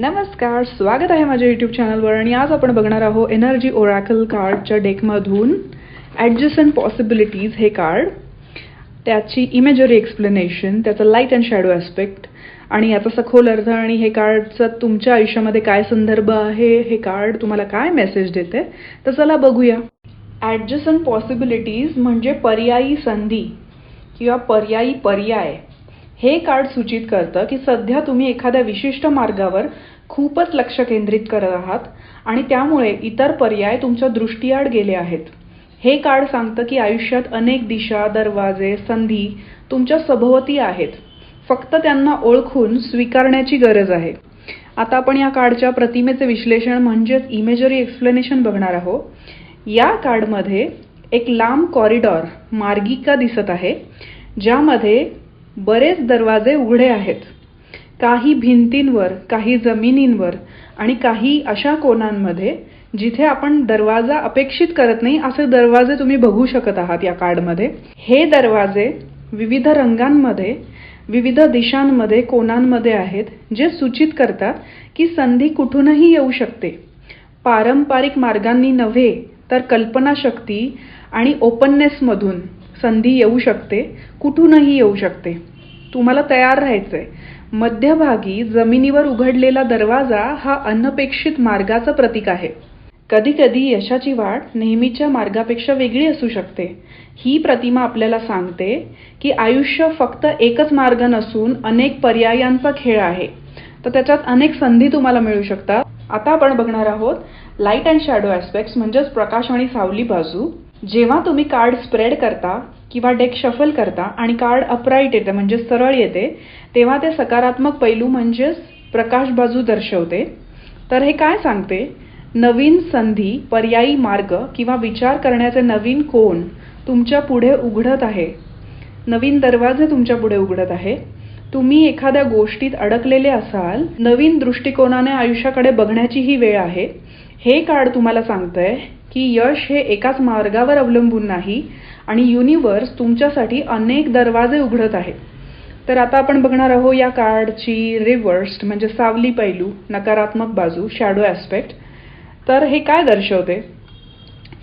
नमस्कार स्वागत आहे माझ्या यूट्यूब चॅनलवर आणि आज आपण बघणार आहोत एनर्जी ओरॅकल कार्डच्या डेकमधून ॲडजस्टन पॉसिबिलिटीज हे कार्ड त्याची इमेजरी एक्सप्लेनेशन त्याचा लाइट अँड शॅडो ॲस्पेक्ट आणि याचा सखोल अर्थ आणि हे कार्डचा तुमच्या आयुष्यामध्ये काय संदर्भ आहे हे कार्ड तुम्हाला काय मेसेज देते तर चला बघूया. ॲडजस्टन पॉसिबिलिटीज म्हणजे पर्यायी संधी किंवा पर्यायी पर्याय. हे कार्ड सूचित करतं की सध्या तुम्ही एखाद्या विशिष्ट मार्गावर खूपच लक्ष केंद्रित करत आहात आणि त्यामुळे इतर पर्याय तुमच्या दृष्टीआड गेले आहेत. हे कार्ड सांगतं की आयुष्यात अनेक दिशा दरवाजे संधी तुमच्या सभोवती आहेत. फक्त त्यांना ओळखून स्वीकारण्याची गरज आहे. आता आपण या कार्डच्या प्रतिमेचे विश्लेषण म्हणजेच इमेजरी एक्सप्लेनेशन बघणार आहोत. या कार्डमध्ये एक लांब कॉरिडॉर मार्गिका दिसत आहे ज्यामध्ये बरेच दरवाजे उघडे आहेत. काही भिंतींवर काही जमिनींवर आणि काही अशा कोणांमध्ये जिथे आपण दरवाजा अपेक्षित करत नाही असे दरवाजे तुम्ही बघू शकत आहात या कार्डमध्ये हे दरवाजे विविध रंगांमध्ये विविध दिशांमध्ये कोणांमध्ये आहेत जे सूचित करतात की संधी कुठूनही येऊ शकते. पारंपरिक मार्गांनी नव्हे तर कल्पनाशक्ती आणि ओपननेसमधून संधी येऊ शकते कुठूनही येऊ शकते. तुम्हाला तयार राहायचंय. मध्यभागी जमिनीवर उघडलेला दरवाजा हा अनपेक्षित मार्गाचं प्रतीक आहे. कधी कधी यशाची वाट नेहमीच्या मार्गापेक्षा वेगळी असू शकते. ही प्रतिमा आपल्याला सांगते की आयुष्य फक्त एकच मार्ग नसून अनेक पर्यायांचा खेळ आहे. तर त्याच्यात अनेक संधी तुम्हाला मिळू शकतात. आता आपण बघणार आहोत लाइट अँड शॅडो ॲस्पेक्ट्स म्हणजेच प्रकाश आणि सावली बाजू. जेव्हा तुम्ही कार्ड स्प्रेड करता किंवा डेक शफल करता आणि कार्ड अपराईट येते म्हणजे सरळ येते तेव्हा ते सकारात्मक पैलू म्हणजेच प्रकाश बाजू दर्शवते. तर हे काय सांगते? नवीन संधी पर्यायी मार्ग किंवा विचार करण्याचे नवीन कोण तुमच्यापुढे उघडत आहे. नवीन दरवाजे तुमच्यापुढे उघडत आहे. तुम्ही एखाद्या गोष्टीत अडकलेले असाल नवीन दृष्टिकोनाने आयुष्याकडे बघण्याची ही वेळ आहे. हे कार्ड तुम्हाला सांगतंय की यश हे एकाच मार्गावर अवलंबून नाही आणि युनिवर्स तुमच्यासाठी अनेक दरवाजे उघडत आहे. तर आता आपण बघणार आहोत या कार्डची रिव्हर्स्ड म्हणजे सावली पैलू नकारात्मक बाजू शॅडो ॲस्पेक्ट तर हे काय दर्शवते?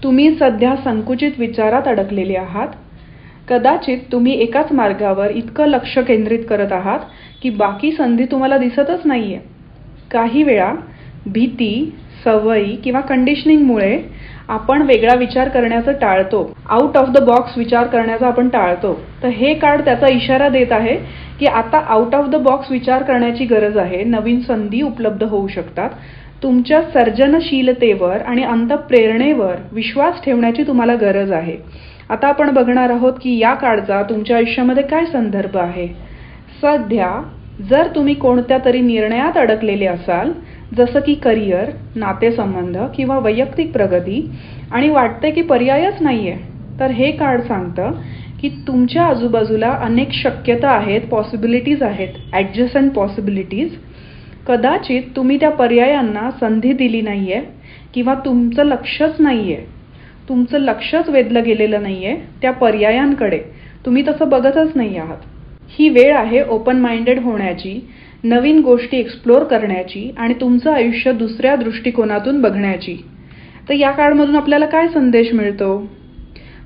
तुम्ही सध्या संकुचित विचारात अडकलेले आहात. कदाचित तुम्ही एकाच मार्गावर इतकं लक्ष केंद्रित करत आहात की बाकी संधी तुम्हाला दिसतच नाही आहे काही वेळा भीती सवयी किंवा कंडिशनिंगमुळे आपण वेगळा विचार करण्याचं टाळतो. आउट ऑफ द बॉक्स विचार करण्याचा आपण टाळतो. तर हे कार्ड त्याचा इशारा देत आहे की आता आउट ऑफ द बॉक्स विचार करण्याची गरज आहे. नवीन संधी उपलब्ध होऊ शकतात. तुमच्या सर्जनशीलतेवर आणि अंतप्रेरणेवर विश्वास ठेवण्याची तुम्हाला गरज आहे. आता आपण बघणार आहोत की या कार्डचा तुमच्या आयुष्यामध्ये काय संदर्भ आहे. सध्या जर तुम्ही कोणत्या तरी निर्णयात अडकलेले असाल जसं की करिअर नातेसंबंध किंवा वैयक्तिक प्रगती आणि वाटते की पर्यायच नाही आहे तर हे कार्ड सांगतं की तुमच्या आजूबाजूला अनेक शक्यता आहेत पॉसिबिलिटीज आहेत ॲडजस्टंट पॉसिबिलिटीज कदाचित तुम्ही त्या पर्यायांना संधी दिली नाही आहे किंवा तुमचं लक्षच नाही आहे तुमचं लक्षच वेधलं गेलेलं नाही आहे त्या पर्यायांकडे. तुम्ही तसं बघतच नाही आहात. ही वेळ आहे ओपन माइंडेड होण्याची नवीन गोष्टी एक्सप्लोर करण्याची आणि तुमचं आयुष्य दुसऱ्या दृष्टिकोनातून बघण्याची. तर या काळमधून आपल्याला काय संदेश मिळतो?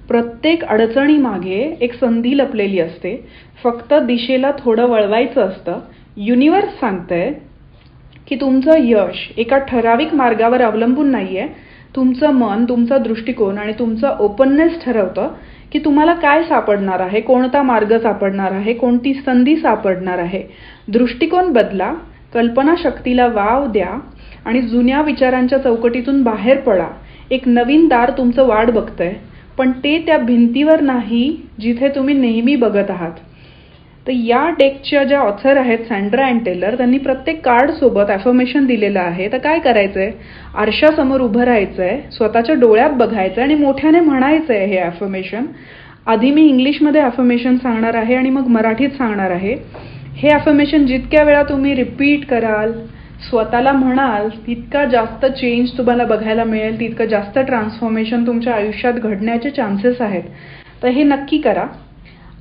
प्रत्येक अडचणीमागे एक संधी लपलेली असते. फक्त दिशेला थोडं वळवायचं असतं. युनिवर्स सांगतंय की तुमचं यश एका ठराविक मार्गावर अवलंबून नाही आहे तुमचं मन तुमचा दृष्टिकोन आणि तुमचं ओपननेस ठरवतं. की तुम्हाला काय सापडणार आहे कोणता मार्ग सापडणार आहे कोणती संधी सापडणार आहे? दृष्टिकोन बदला कल्पनाशक्तीला वाव द्या आणि जुन्या विचारांच्या चौकटीतून बाहेर पडा. एक नवीन दार तुमचं वाट बघतंय पण ते त्या भिंतीवर नाही जिथे तुम्ही नेहमी बघत आहात. तर या डेकच्या ज्या ऑथर आहेत सँड्रा अँड टेलर त्यांनी प्रत्येक कार्डसोबत ॲफर्मेशन दिलेलं आहे. तर काय करायचं आहे आरशासमोर उभं राहायचं आहे स्वतःच्या डोळ्यात बघायचं आहे आणि मोठ्याने म्हणायचं आहे हे ॲफर्मेशन आधी मी इंग्लिशमध्ये ॲफर्मेशन सांगणार आहे आणि मग मराठीत सांगणार आहे. हे ॲफर्मेशन जितक्या वेळा तुम्ही रिपीट कराल स्वतःला म्हणाल तितका जास्त चेंज तुम्हाला बघायला मिळेल तितकं जास्त ट्रान्सफॉर्मेशन तुमच्या आयुष्यात घडण्याचे चान्सेस आहेत. तर हे नक्की करा.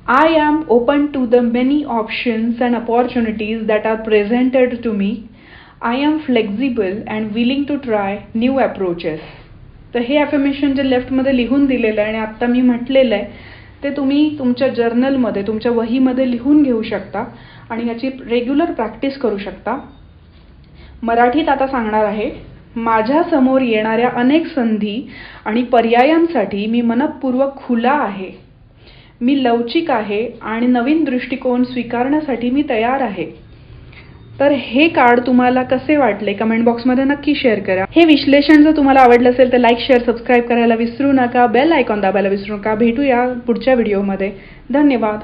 I am open to the many options and opportunities that are presented to me. I am flexible and willing to try new approaches तर हे ॲफर्मेशन जे लेफ्टमध्ये लिहून दिलेलं आहे आणि आत्ता मी म्हटलेलं आहे ते तुम्ही तुमच्या जर्नलमध्ये तुमच्या वहीमध्ये लिहून घेऊ शकता आणि याची रेग्युलर प्रॅक्टिस करू शकता. मराठीत आता सांगणार आहे माझ्यासमोर येणाऱ्या अनेक संधी आणि पर्यायांसाठी मी मनपूर्वक खुला आहे. मी लवचिक आहे आणि नवीन दृष्टिकोन स्वीकारण्यासाठी मी तयार आहे. तर हे कार्ड तुम्हाला कसे वाटले? कमेंट बॉक्समध्ये नक्की शेअर करा. हे विश्लेषण जर तुम्हाला आवडलं असेल तर लाईक शेअर सबस्क्राईब करायला विसरू नका. बेल आयकॉन दाबायला विसरू नका. भेटूया पुढच्या व्हिडिओमध्ये धन्यवाद.